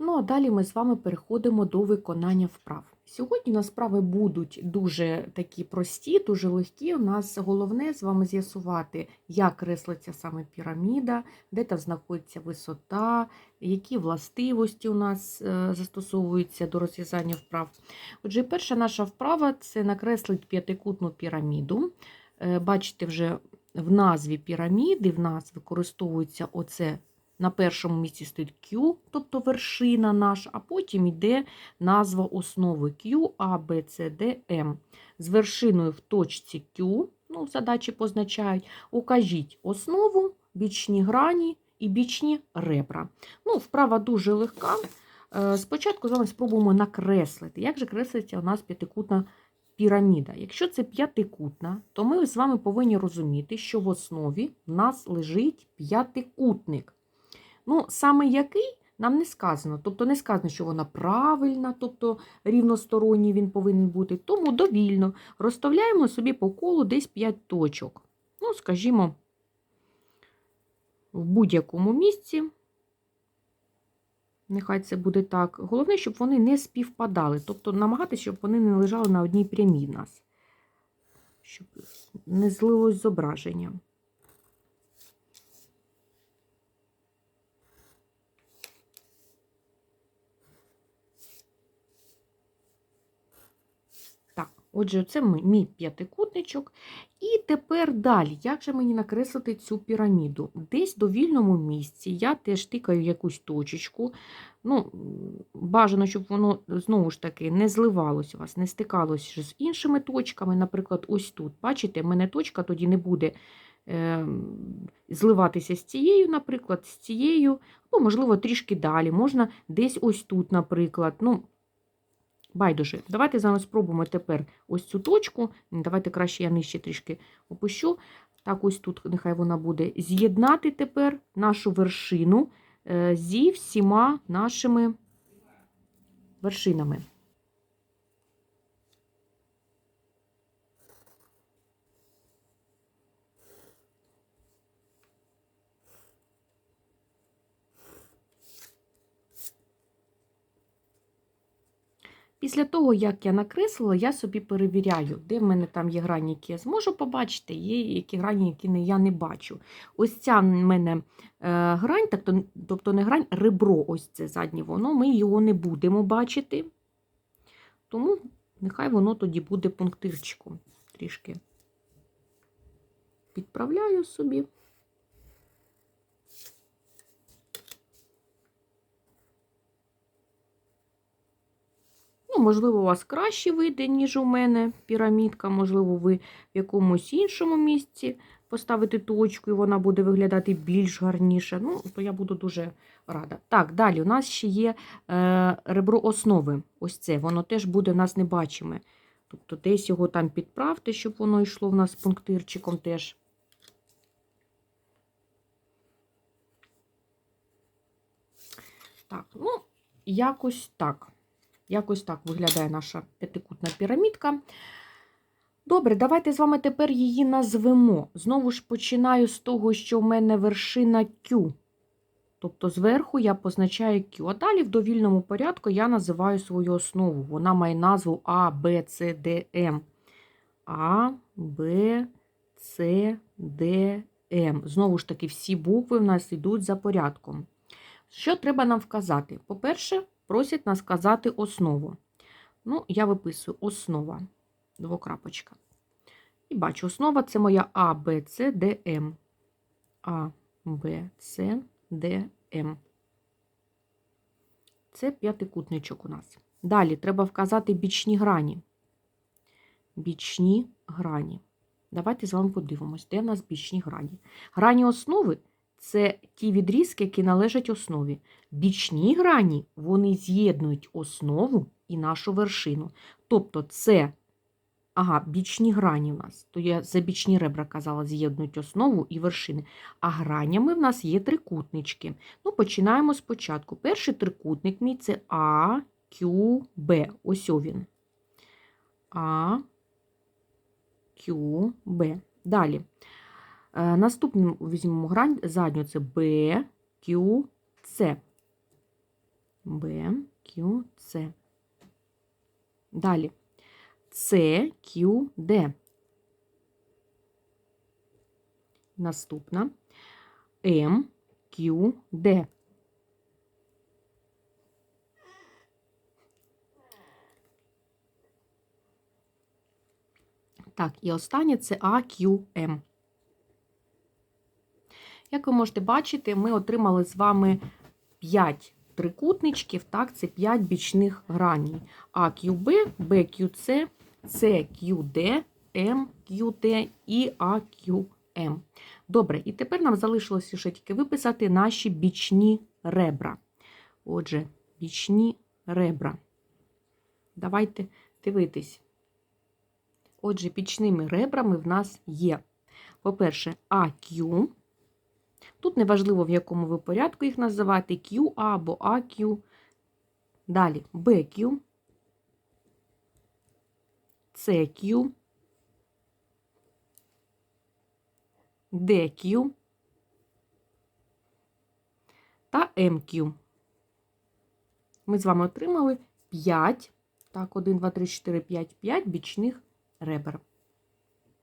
Ну а далі ми з вами переходимо до виконання вправ. Сьогодні у нас вправи будуть дуже такі прості, дуже легкі. У нас головне з вами з'ясувати, як креслиться саме піраміда, де там знаходиться висота, які властивості у нас е, застосовуються до розв'язання вправ. Отже, перша наша вправа це накреслить п'ятикутну піраміду. Е, Бачите, вже в назві піраміди в нас використовується оце на першому місці стоїть Q, тобто вершина наша, а потім йде назва основи Q, A, B, C, D, M. З вершиною в точці Q, ну, задачі позначають, укажіть основу, бічні грані і бічні ребра. Ну, Вправа дуже легка. Е, Спочатку з вами спробуємо накреслити. Як же креслиться у нас п'ятикутна піраміда? Якщо це п'ятикутна, то ми з вами повинні розуміти, що в основі в нас лежить п'ятикутник. Ну, саме який нам не сказано. Тобто не сказано, що вона правильна, тобто рівносторонній він повинен бути. Тому довільно розставляємо собі по колу десь 5 точок. Ну, скажімо, в будь-якому місці. Нехай це буде так. Головне, щоб вони не співпадали. Тобто намагатися, щоб вони не лежали на одній прямій в нас. Щоб не злилось зображення. Так, отже, це мій п'ятикутничок. І тепер далі, як же мені накреслити цю піраміду? Десь до вільному місці я теж тикаю якусь точечку. Ну, бажано, щоб воно знову ж таки не зливалося у вас, не стикалося з іншими точками. Наприклад, ось тут. Бачите, в мене точка тоді не буде е, зливатися з цією, наприклад, з цією, або, можливо, трішки далі. Можна десь ось тут, наприклад. Ну, Байдуже, давайте зараз спробуємо тепер ось цю точку. Давайте краще я нижче трішки опущу. Так, ось тут нехай вона буде. З'єднати тепер нашу вершину е, зі всіма нашими вершинами. Після того, як я накреслила, я собі перевіряю, де в мене там є грані, які я зможу побачити, є які грані, які я не бачу. Ось ця в мене е, грань, тобто не грань, ребро, ось це заднє воно, ми його не будемо бачити. Тому нехай воно тоді буде пунктирчиком. Трішки підправляю собі. Ну, можливо, у вас краще вийде, ніж у мене пірамідка, можливо, ви в якомусь іншому місці поставите точку, і вона буде виглядати більш гарніше. Ну, то я буду дуже рада. Так, далі у нас ще є е, ребро основи. Ось це, воно теж буде в нас небачиме. Тобто десь його там підправте, щоб воно йшло в нас пунктирчиком теж. Так, ну, якось так. Якось так виглядає наша п'ятикутна пірамідка. Добре, давайте з вами тепер її назвемо. Знову ж починаю з того, що в мене вершина Q. Тобто зверху я позначаю Q. А далі в довільному порядку я називаю свою основу. Вона має назву А, Б, С, Д, М. А, Б, С, Д, М. Знову ж таки, всі букви в нас йдуть за порядком. Що треба нам вказати? По-перше, просять нас сказати основу. Ну, я виписую основа, двокрапочка. І бачу, основа це моя А, Б, С, Д, М. А, Б, С, Д, М. Це п'ятикутничок у нас. Далі треба вказати бічні грані. Бічні грані. Давайте з вами подивимось, де в нас бічні грані. Грані основи це ті відрізки, які належать основі. Бічні грані вони з'єднують основу і нашу вершину. Тобто це, ага, бічні грані в нас. То я за бічні ребра казала, з'єднують основу і вершини. А гранями в нас є трикутнички. Ну, починаємо спочатку. Перший трикутник мій це А, Q, Б. Ось він. А, Q, Б. Далі. Е, Наступним візьмемо грань задню це B, Q, C. Б, Q, С. Далі. С, Q, Д. Наступна. М, Q, Д. Так, і останнє це AQM. Як ви можете бачити, ми отримали з вами 5 трикутничків, так, це 5 бічних граней. AQB, BQC, CQD, MQT і AQM. Добре, і тепер нам залишилося ще тільки виписати наші бічні ребра. Отже, бічні ребра. Давайте дивитись. Отже, бічними ребрами в нас є, по-перше, AQ. Тут неважливо, в якому ви порядку їх називати, QA або AQ. Далі BQ, CQ, DQ та MQ. Ми з вами отримали 5, так, 1, 2, 3, 4, 5, 5 бічних ребер.